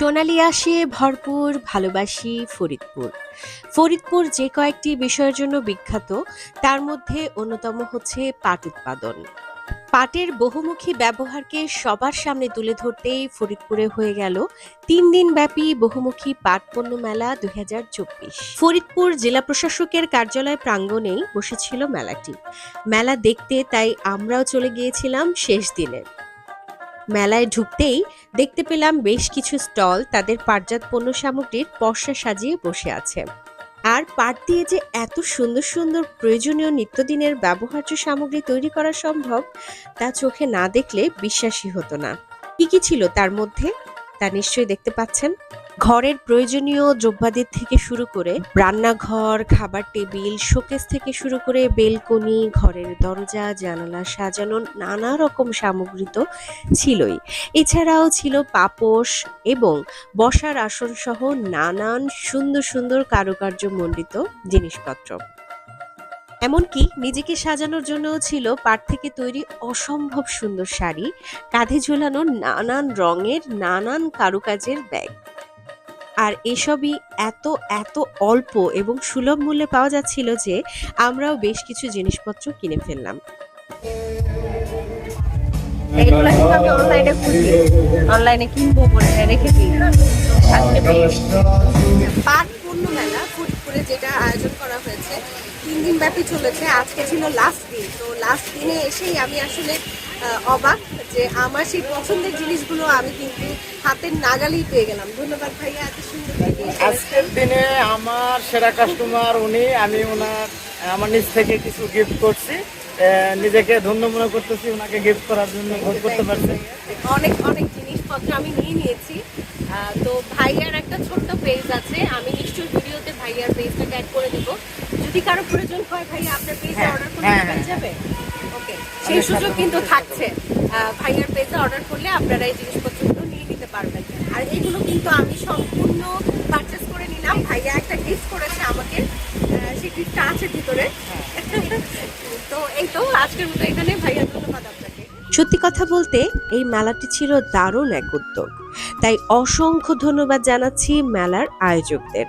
সোনালি আসে ভরপুর, ভালোবাসি, ফরিদপুর। ফরিদপুর যে কয়েকটি বিষয়ের জন্য বিখ্যাত, তার মধ্যে অন্যতম হচ্ছে পাট উৎপাদন। পাটের বহুমুখী ব্যবহারকে সবার সামনে তুলে ধরতেই ফরিদপুরে হয়ে গেল তিন দিন ব্যাপী বহুমুখী পাট পণ্য মেলা দুই হাজার চব্বিশ। ফরিদপুর জেলা প্রশাসকের কার্যালয় প্রাঙ্গণেই বসেছিল মেলাটি। মেলা দেখতে তাই আমরাও চলে গিয়েছিলাম শেষ দিনে। মেলায় ঢুকতেই দেখতে পেলাম বেশ কিছু স্টল তাদের পাটজাত পণ্য সামগ্রীর পর্সা সাজিয়ে বসে আছে। আর পাট দিয়ে যে এত সুন্দর সুন্দর প্রয়োজনীয় নিত্যদিনের ব্যবহার্য সামগ্রী তৈরি করা সম্ভব, তা চোখে না দেখলে বিশ্বাসই হতো না। কি কি ছিল তার মধ্যে, তা নিশ্চয়ই দেখতে পাচ্ছেন? ঘরের প্রয়োজনীয় দ্রব্যাদির থেকে শুরু করে রান্নাঘর, খাবার টেবিল, শোকেস থেকে শুরু করে বেলকনি, ঘরের দরজা, জানালা সাজানো নানা রকম সামগ্রী তো ছিলই। এছাড়াও ছিল পাপোশ এবং বসার আসন সহ নানান সুন্দর সুন্দর কারুকার্য মণ্ডিত জিনিসপত্র। এমনকি নিজেকে সাজানোর জন্যও ছিল পাট থেকে তৈরি অসম্ভব সুন্দর শাড়ি, কাঁধে ঝোলানো নানান রঙের নানান কারুকাজের ব্যাগ। আর এসবই এত এত অল্প এবং সুলভ মূল্যে পাওয়া যাচ্ছিল যে আমরাও বেশ কিছু জিনিসপত্র কিনে ফেললাম। এগুলো অনলাইনে খুঁজবি অনলাইনে কিনবো পাট পণ্য মেলা যেটা আয়োজন করা হয়েছে, তিন দিন ব্যাপী চলেছে। আজকে ছিল লাস্ট দিন। তো লাস্ট দিনে এসেই আমি আসলে অবাক যে আমার সেই পছন্দের জিনিসগুলো আমি কিন্তু হাতের নাগালেই পেয়ে গেলাম। ধন্যবাদ ভাইয়া এত সুন্দর আজকের দিনে আমার সেরা কাস্টমার উনি আমি ওনার আমার নিজ থেকে কিছু গিফট করছি। নিজেকে ধন্য মনে করতেছি ওনাকে গিফট করার জন্য ভোট করতে পারছি। অনেক অনেক জিনিসপত্র আমি নিয়ে নিয়েছি। তো ভাইয়ার একটা ছোট্ট পেজ আছে আমি নিশ্চয়ই ভিডিওতে ভাইয়ার পেজটাকে অ্যাড করে দিব। যদি কারও প্রয়োজন হয় ভাইয়া আপনার পেজে হ্যাঁ, অর্ডার হ্যাঁ, পেয়ে হ্যাঁ। যাবে? সেই সুযোগ কিন্তু থাকছে। ভাইয়ার পেজে অর্ডার করলে আপনারা এই জিনিসপত্রগুলো নিয়ে নিতে পারবেন। আর এগুলো কিন্তু আমি সম্পূর্ণ পারচেস করে নিলাম। ভাইয়া একটা গিফট করেছে আমাকে। সেই গিফটটা আছে ভিতরে। তো এই তো আজকের মতো এখানে। ভাইয়া, ধন্যবাদ সত্যি কথা বলতে এই মেলাটি ছিল দারুণ এক উদ্যোগ। তাই অসংখ্য ধন্যবাদ জানাচ্ছি মেলার আয়োজকদের।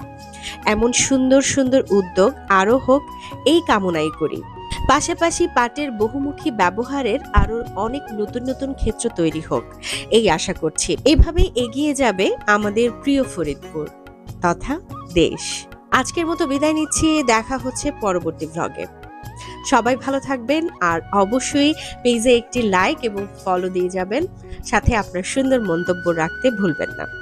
এমন সুন্দর সুন্দর উদ্যোগ আরও হোক, এই কামনাই করি। পাশাপাশি পাটের বহুমুখী ব্যবহারের আরও অনেক নতুন নতুন ক্ষেত্র তৈরি হোক। এই আশা করছি। এভাবেই এগিয়ে যাবে আমাদের প্রিয় ফরিদপুর তথা দেশ। আজকের মতো বিদায় নিচ্ছি। দেখা হচ্ছে পরবর্তী ভ্লগে সবাই ভালো থাকবেন আর অবশ্যই পেজে একটি লাইক এবং ফলো দিয়ে যাবেন। সাথে আপনার সুন্দর মন্তব্য রাখতে ভুলবেন না।